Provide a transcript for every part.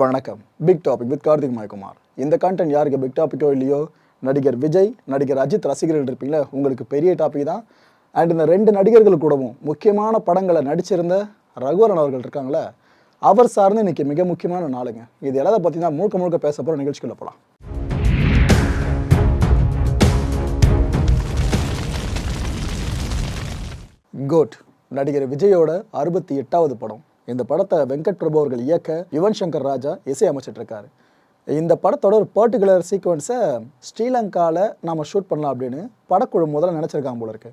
வணக்கம். Big topic with Karthik Mayakumar இந்த content யாருக்கு பிக் டாப்பிக்கோ இல்லையோ? நடிகர் விஜய் நடிகர் அஜித் ரசிகர்கள் இருப்பீங்களா? உங்களுக்கு பெரிய டாபிக் தான். அண்ட் இந்த ரெண்டு நடிகர்கள் கூடவும் முக்கியமான படங்களை நடிச்சிருந்த ரகுவரன் அவர்கள் இருக்காங்களே? அவர் சார்ந்து இன்னைக்கு மிக முக்கியமான நாளுங்க. இது எல்லாத்தை பற்றி தான் முழுக்க முழுக்க பேச போகிற நிகழ்ச்சிக்குள்ள போகலாம் கோட் நடிகர் விஜயோட அறுபத்தி எட்டாவது படம். இந்த படத்தை வெங்கட் பிரபு அவர்கள் இயக்க யுவன் சங்கர் ராஜா இசையமைச்சிட்டு இருக்காரு இந்த படத்தோட ஒரு பர்டிகுலர் சீக்வன்ஸை ஸ்ரீலங்காவில் நாம் ஷூட் பண்ணலாம் அப்படின்னு படக்குழு முதல்ல நினச்சிருக்காங்க போல இருக்கு.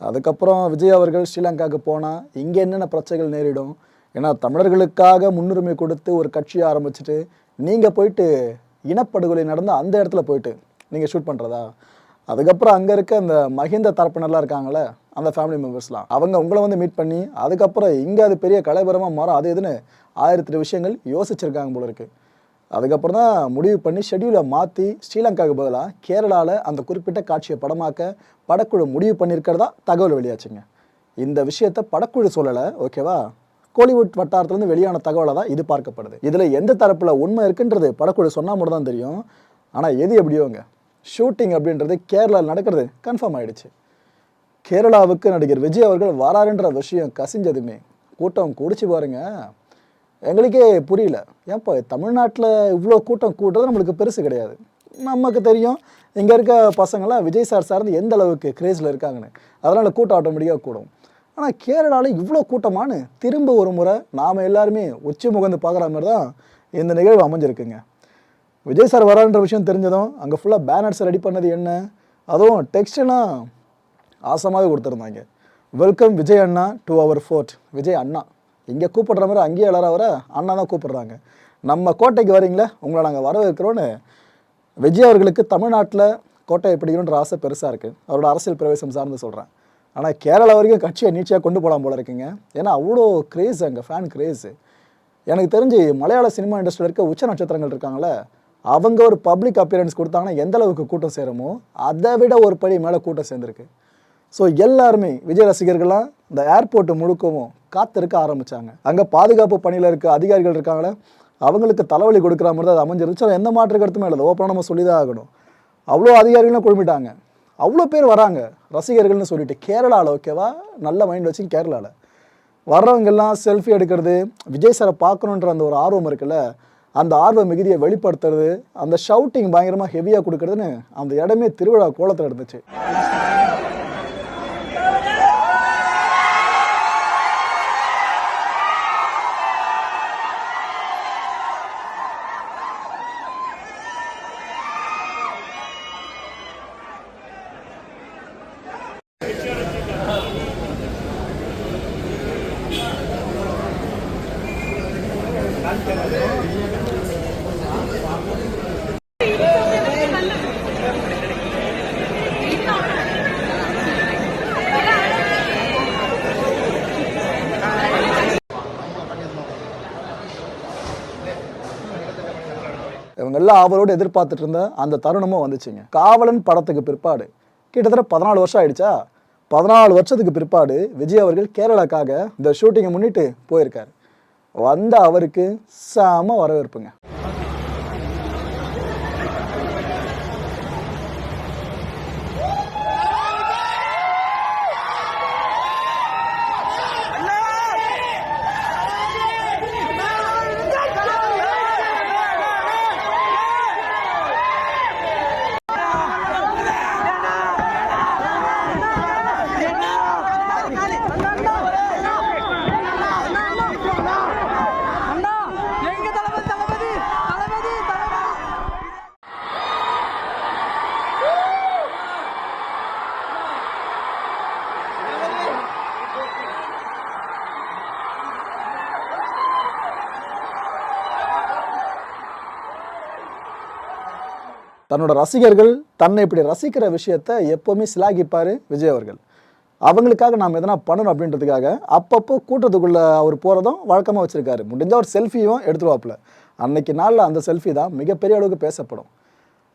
அதுக்கப்புறம் விஜய் அவர்கள் ஸ்ரீலங்காவுக்கு போனால் இங்கே என்னென்ன பிரச்சனைகள் நேரிடும்? ஏன்னா தமிழர்களுக்காக முன்னுரிமை கொடுத்து ஒரு கட்சியை ஆரம்பிச்சுட்டு நீங்கள் போயிட்டு இனப்படுகொலை நடந்த அந்த இடத்துல போயிட்டு நீங்கள் ஷூட் பண்ணுறதா அதுக்கப்புறம் அங்கே இருக்க அந்த மஹிந்த தரப்பினர்லாம் இருக்காங்களே அந்த ஃபேமிலி மெம்பர்ஸ்லாம் அவங்க உங்களை வந்து மீட் பண்ணி அதுக்கப்புறம் இங்கே அது பெரிய கலைபரமாக மாறும். அது எதுன்னு ஆயிரத்தி விஷயங்கள் யோசிச்சிருக்காங்க போல இருக்கு. அதுக்கப்புறம் தான் முடிவு பண்ணி ஷெட்யூலை மாற்றி ஸ்ரீலங்காவுக்கு பதிலாக கேரளாவில் அந்த குறிப்பிட்ட காட்சியை படமாக்க படக்குழு முடிவு பண்ணியிருக்கிறதா தகவல் வெளியாச்சுங்க. இந்த விஷயத்த படக்குழு சொல்லலை ஓகேவா? கோலிவுட் வட்டாரத்துலேருந்து வெளியான தகவலை தான் இது பார்க்கப்படுது. இதில் எந்த தரப்பில் உண்மை இருக்குன்றது படக்குழு சொன்னால் மட்டும் தான் தெரியும். ஆனால் எது எப்படியோங்க? ஷூட்டிங் அப்படின்றது கேரளாவில் நடக்கிறது கன்ஃபார்ம் ஆகிடுச்சு கேரளாவுக்கு நடிகர் விஜய் அவர்கள் வராருன்ற விஷயம் கசிஞ்சதுமே. கூட்டம் கூடிச்சு பாருங்க. எங்களுக்கே புரியல. ஏன்ப்பா தமிழ்நாட்டில் இவ்வளோ கூட்டம் கூட்டுறது நம்மளுக்கு பெருசு கிடையாது. நமக்கு தெரியும் இங்கே இருக்க பசங்களாம் விஜய் சார் சார்ந்து எந்த அளவுக்கு கிரேஸில் இருக்காங்கன்னு. அதனால் கூட்டம் ஆட்டோமேட்டிக்காக கூடும். ஆனால் கேரளாவில் இவ்வளோ கூட்டமானு திரும்ப ஒரு முறை நாம் எல்லாருமே உச்சி முகந்து பார்க்குற மாதிரி தான் இந்த நிகழ்வு அமைஞ்சிருக்குங்க. விஜய் சார் வரான்ற விஷயம் தெரிஞ்சதும் அங்கே ஃபுல்லாக பேனர்ஸ் ரெடி பண்ணது என்ன? அதுவும் டெக்ஸ்டெல்லாம் ஆசமாகவே கொடுத்துருந்தாங்க. வெல்கம் விஜய் அண்ணா டு அவர் ஃபோர்ட் விஜய் அண்ணா. இங்கே கூப்பிடுற மாதிரி அங்கேயே எல்லாரும் வர அண்ணா தான் கூப்பிடுறாங்க. நம்ம கோட்டைக்கு வரீங்களே? உங்களை நாங்கள் வரவேற்கிறோன்னு விஜய் அவர்களுக்கு தமிழ்நாட்டில் கோட்டை பிடிக்கணுன்ற ஆசை பெருசாக இருக்குது அவரோட அரசியல் பிரவேசம் சார்ந்து சொல்கிறேன் ஆனால் கேரளா வரைக்கும் கட்சியை நீச்சியாக கொண்டு போகலாம் போல இருக்குங்க. ஏன்னா அவ்வளோ கிரேஸ் அங்கே ஃபேன் கிரேஸு எனக்கு தெரிஞ்சு மலையாள சினிமா இண்டஸ்ட்ரியில் இருக்க உச்ச நட்சத்திரங்கள் இருக்காங்களே அவங்க ஒரு பப்ளிக் அப்பியரன்ஸ் கொடுத்தாங்கன்னா எந்த அளவுக்கு கூட்டம் சேருமோ அதை விட ஒரு படி மேலே கூட்டம் சேர்ந்துருக்கு. ஸோ எல்லாருமே விஜய் ரசிகர்கள்லாம் இந்த ஏர்போர்ட்டு முழுக்கவும் காத்திருக்க ஆரம்பித்தாங்க அங்கே பாதுகாப்பு பணியில் இருக்க அதிகாரிகள் இருக்காங்களே அவங்களுக்கு தலைவலி கொடுக்குற மாதிரி தான் அது அமைஞ்சிருந்துச்சு. அது எந்த மாற்று கருத்துமே இல்லை. ஓப்பனாக நம்ம சொல்லி தான் ஆகணும். அவ்வளோ அதிகாரிகளும் குழுமிட்டாங்க. அவ்வளோ பேர் வராங்க ரசிகர்கள்னு சொல்லிட்டு. கேரளாவில் ஓகேவா நல்ல மைண்ட் வச்சு கேரளாவில் வர்றவங்கெல்லாம் செல்ஃபி எடுக்கிறது விஜய் சாரை பார்க்கணுன்ற அந்த ஒரு ஆர்வம் இருக்குல்ல அந்த ஆர்வ மிகுதியை வெளிப்படுத்துறது அந்த ஷவுட்டிங் பயங்கரமாக ஹெவியாக கொடுக்குறதுன்னு அந்த இடமே திருவிழா கோலத்தில் இருந்துச்சு. இவங்க எல்லாம் ஆவலோடு எதிர்பார்த்துட்டு இருந்த அந்த தருணமும் வந்துச்சுங்க. காவலன் படத்துக்கு பிற்பாடு கிட்டத்தட்ட பதினாலு வருஷம் ஆயிடுச்சா? பதினாலு வருஷத்துக்கு பிற்பாடு விஜய் அவர்கள் கேரளாக்காக இந்த ஷூட்டிங்கை முன்னிட்டு போயிருக்காரு. வந்த அவருக்கு சாம வரவேற்புங்க. தன்னோட ரசிகர்கள் தன்னை இப்படி ரசிக்கிற விஷயத்த எப்போவுமே சிலாகிப்பார் விஜய் அவர்கள். அவங்களுக்காக நாம் எதனா பண்ணணும் அப்படின்றதுக்காக அப்பப்போ கூட்டத்துக்குள்ளே அவர் போகிறதும் வழக்கமாக வச்சுருக்காரு. முடிஞ்ச ஒரு செல்ஃபியும் எடுத்துருவாப்பில். அன்னைக்கு நாளில் அந்த செல்ஃபி தான் மிகப்பெரிய அளவுக்கு பேசப்படும்.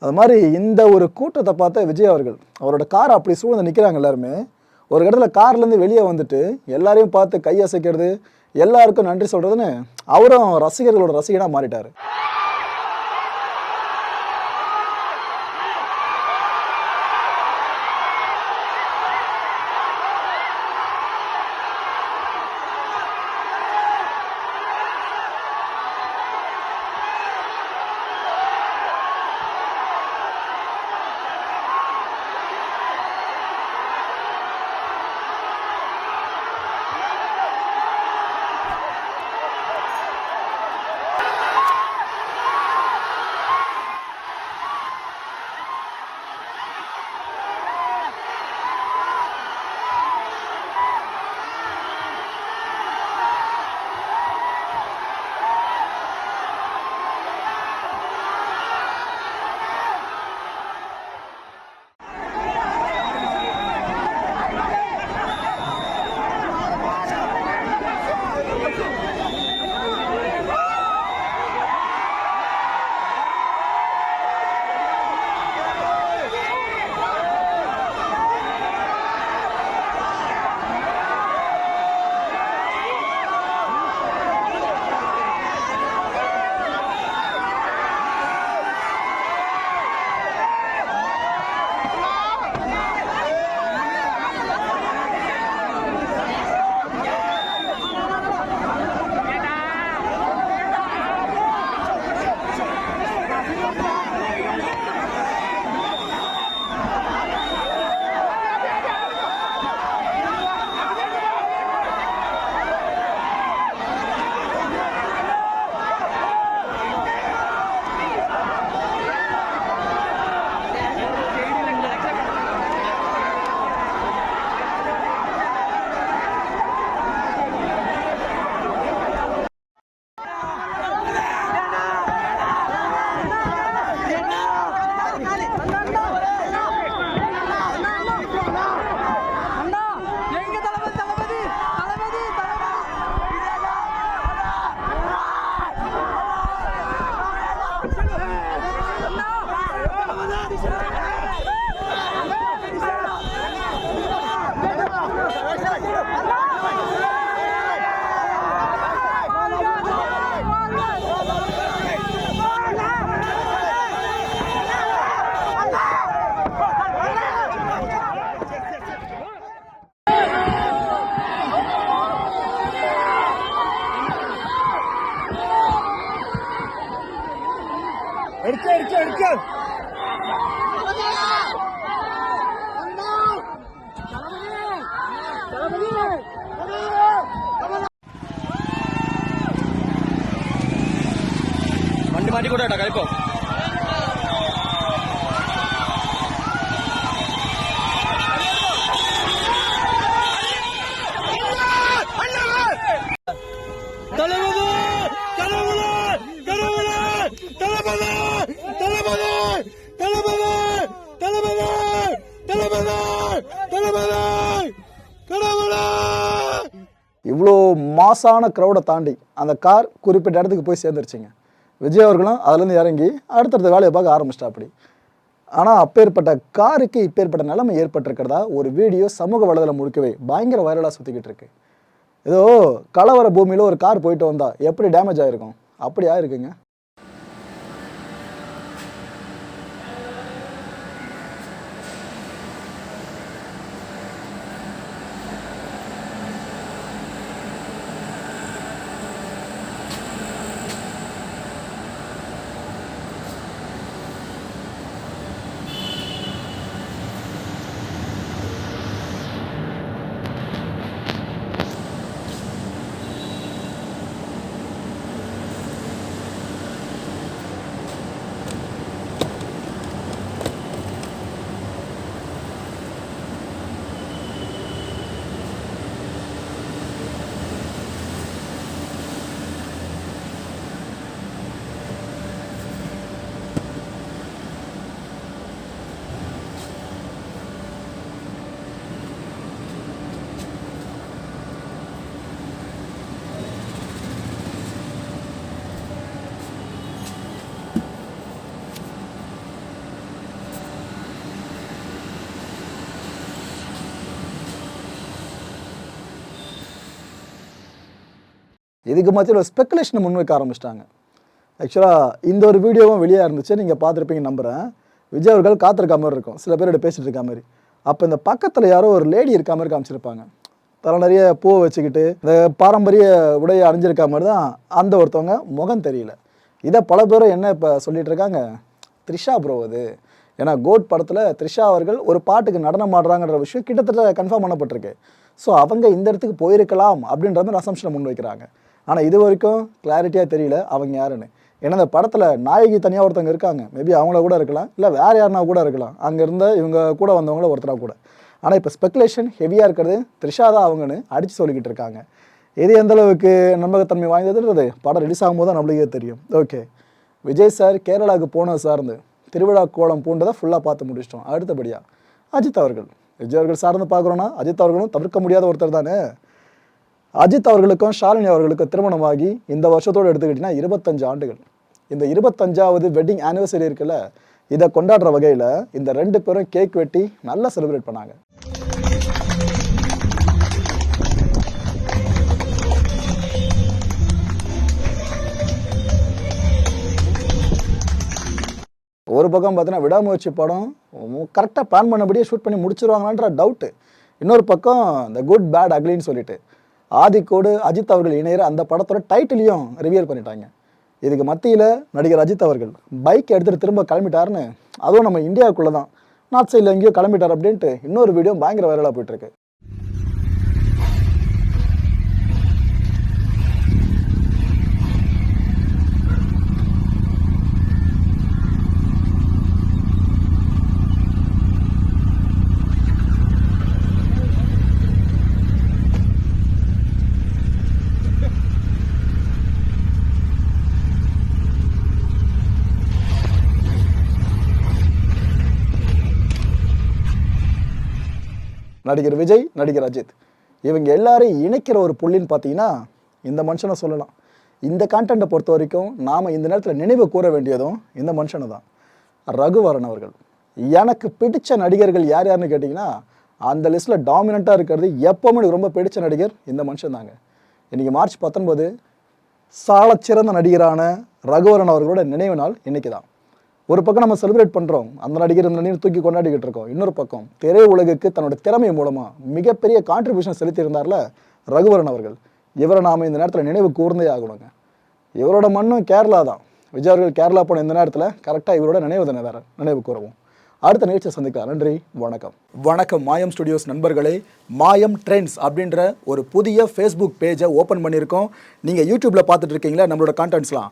அது மாதிரி இந்த ஒரு கூட்டத்தை பார்த்த விஜய் அவர்கள் அவரோட கார் அப்படி சூழ்ந்து நிற்கிறாங்க எல்லாருமே. ஒரு இடத்துல கார்லேருந்து வெளியே வந்துட்டு எல்லாரையும் பார்த்து கை அசைக்கிறது எல்லாருக்கும் நன்றி சொல்கிறதுன்னு அவரும் ரசிகர்களோட ரசிகனாக மாறிட்டார். തലമുറ തലമുറ തലമുറ இவ்வளோ மாசான க்ரௌடை தாண்டி அந்த கார் குறிப்பிட்ட இடத்துக்கு போய் சேர்ந்துருச்சுங்க விஜய் அவர்களும் அதுலேருந்து இறங்கி அடுத்தடுத்த வேலையை பார்க்க ஆரம்பிச்சிட்டா அப்படி. ஆனால் அப்பேற்பட்ட காருக்கு இப்பேற்பட்ட நிலைமை ஏற்பட்டிருக்கிறதா ஒரு வீடியோ சமூக வலைதளம் முழுக்கவே பயங்கர வைரலாக சுற்றிக்கிட்டு இருக்கு. ஏதோ கலவர பூமியில் ஒரு கார் போயிட்டு வந்தால் எப்படி டேமேஜ் ஆகிருக்கும் அப்படி ஆயிருக்குங்க. இதுக்கு மத்தியில் ஒரு ஸ்பெக்குலேஷனை முன்வைக்க ஆரம்பிச்சிட்டாங்க. ஆக்சுவலாக இந்த ஒரு வீடியோவும் வெளியே இருந்துச்சு. நீங்கள் பார்த்துருப்பீங்க நம்புகிறேன் விஜய் அவர்கள் காத்திருக்க மாதிரி இருக்கும். சில பேரோட பேசிகிட்டு இருக்க மாதிரி. அப்போ இந்த பக்கத்தில் யாரோ ஒரு லேடி இருக்க மாதிரி காமிச்சிருப்பாங்க. தலை நிறைய பூ வச்சுக்கிட்டு இந்த பாரம்பரிய உடையை அணிஞ்சிருக்க மாதிரி தான் அந்த ஒருத்தவங்க முகம் தெரியல. இதை பல பேரும் என்ன இப்போ சொல்லிகிட்டு இருக்காங்க? த்ரிஷா ப்ரோ அது. ஏன்னா கோட் படத்தில் த்ரிஷா அவர்கள் ஒரு பாட்டுக்கு நடனம் ஆடுறாங்கன்ற விஷயம் கிட்டத்தட்ட கன்ஃபார்ம் பண்ணப்பட்டிருக்கு. ஸோ அவங்க இந்த இடத்துக்கு போயிருக்கலாம் அப்படின்ற மாதிரி அசம்ஷனை முன் வைக்கிறாங்க ஆனால் இது வரைக்கும் கிளாரிட்டியாக தெரியல அவங்க யாருன்னு. ஏன்னா இந்த படத்தில் நாயகி தனியாக ஒருத்தவங்க இருக்காங்க. மேபி அவங்கள கூட இருக்கலாம். இல்லை வேறு யாருனா கூட இருக்கலாம். அங்கே இருந்த இவங்க கூட வந்தவங்கள ஒருத்தராக கூட. ஆனால் இப்போ ஸ்பெக்குலேஷன் ஹெவியாக இருக்கிறது த்ரிஷா தான் அவங்கன்னு அடித்து சொல்லிக்கிட்டு இருக்காங்க. எது எந்த அளவுக்கு நம்பகத்தன்மை வாய்ந்ததுன்றது படம் ரிலீஸ் ஆகும்போது தான் நம்மளுக்கே தெரியும். ஓகே விஜய் சார் கேரளாவுக்கு போனது சார்ந்து திருவிழா கோலம் பூண்டதை ஃபுல்லாக பார்த்து முடிச்சிட்டோம். அடுத்தபடியாக அஜித் அவர்கள். விஜய் அவர்கள் சார்ந்து பார்க்குறோன்னா அஜித் அவர்களும் தவிர்க்க முடியாத ஒருத்தர் தானே? அஜித் அவர்களுக்கும் ஷாலினி அவர்களுக்கும் திருமணமாகி இந்த வருஷத்தோடு எடுத்துக்கிட்டிங்கன்னா இருபத்தஞ்சு ஆண்டுகள். இந்த இருபத்தஞ்சாவது வெட்டிங் ஆனிவர்சரி இருக்குல்ல இதை கொண்டாடுற வகையில் இந்த ரெண்டு பேரும் கேக் வெட்டி நல்லா செலிப்ரேட் பண்ணாங்க. ஒரு பக்கம் பார்த்தீங்கன்னா விடாமுயற்சி படம் கரெக்டாக பிளான் பண்ணபடியே ஷூட் பண்ணி முடிச்சிருவாங்களான்ற டவுட்டு இன்னொரு பக்கம் இந்த குட் பேட் அக்லின்னு சொல்லிட்டு. ஆதிக்கோடு அஜித் அவர்கள் இணையிற அந்த படத்தோட டைட்டிலையும் ரிவியல் பண்ணிட்டாங்க. இதுக்கு மத்தியில் நடிகர் அஜித் அவர்கள் பைக் எடுத்துகிட்டு திரும்ப கிளம்பிட்டாருன்னு அதுவும் நம்ம இந்தியாவுக்குள்ளே தான் நார்த் சைடில் எங்கேயோ கிளம்பிட்டார் அப்படின்ட்டு இன்னொரு வீடியோ பயங்கர வைரலாக போயிட்டுருக்கு நடிகர் விஜய் நடிகர் அஜித். இவங்க எல்லாரையும் இணைக்கிற ஒரு புள்ளின்னு பார்த்தீங்கன்னா இந்த மனுஷனை சொல்லலாம். இந்த கான்டென்ட்டை பொறுத்த வரைக்கும் நாம் இந்த நேரத்தில் நினைவு கூற வேண்டியதும் இந்த மனுஷனை தான். ரகுவரன் அவர்கள். எனக்கு பிடித்த நடிகர்கள் யார் யாருன்னு கேட்டிங்கன்னா அந்த லிஸ்ட்டில் டாமினண்ட்டாக இருக்கிறது எப்போவுமே எனக்கு ரொம்ப பிடித்த நடிகர் இந்த மனுஷன் தாங்க. இன்றைக்கி மார்ச் பத்தொன்பது சாலச்சிறந்த நடிகரான ரகுவரன் அவர்களோட நினைவு நாள் இன்னைக்கு தான் ஒரு பக்கம் நம்ம செலிப்ரேட் பண்ணுறோம் அந்த நடிகர் இந்த நடிகர் தூக்கி கொண்டாடிக்கிட்டு இருக்கோம். இன்னொரு பக்கம் திரை உலகுக்கு தன்னோட திறமை மூலமாக மிகப்பெரிய கான்ட்ரிபியூஷன் செலுத்தியிருந்தார்ல ரகுவரன் அவர்கள். இவரை நாம் இந்த நேரத்தில் நினைவு கூர்ந்தே ஆகணுங்க. இவரோட மண்ணும் கேரளா தான். விஜய் அவர்கள் கேரளா போன இந்த நேரத்தில் கரெக்டாக இவரோட நினைவு தானே வேறு? நினைவு கூறவும். அடுத்த நிகழ்ச்சியை சந்திக்கலாம். நன்றி வணக்கம். வணக்கம் மாயம் ஸ்டுடியோஸ் நண்பர்களே. மாயம் ட்ரெண்ட்ஸ் அப்படின்ற ஒரு புதிய ஃபேஸ்புக் பேஜை ஓப்பன் பண்ணியிருக்கோம். நீங்கள் யூடியூப்பில் பார்த்துட்டு இருக்கீங்களா? நம்மளோட கான்டென்ட்ஸ்லாம்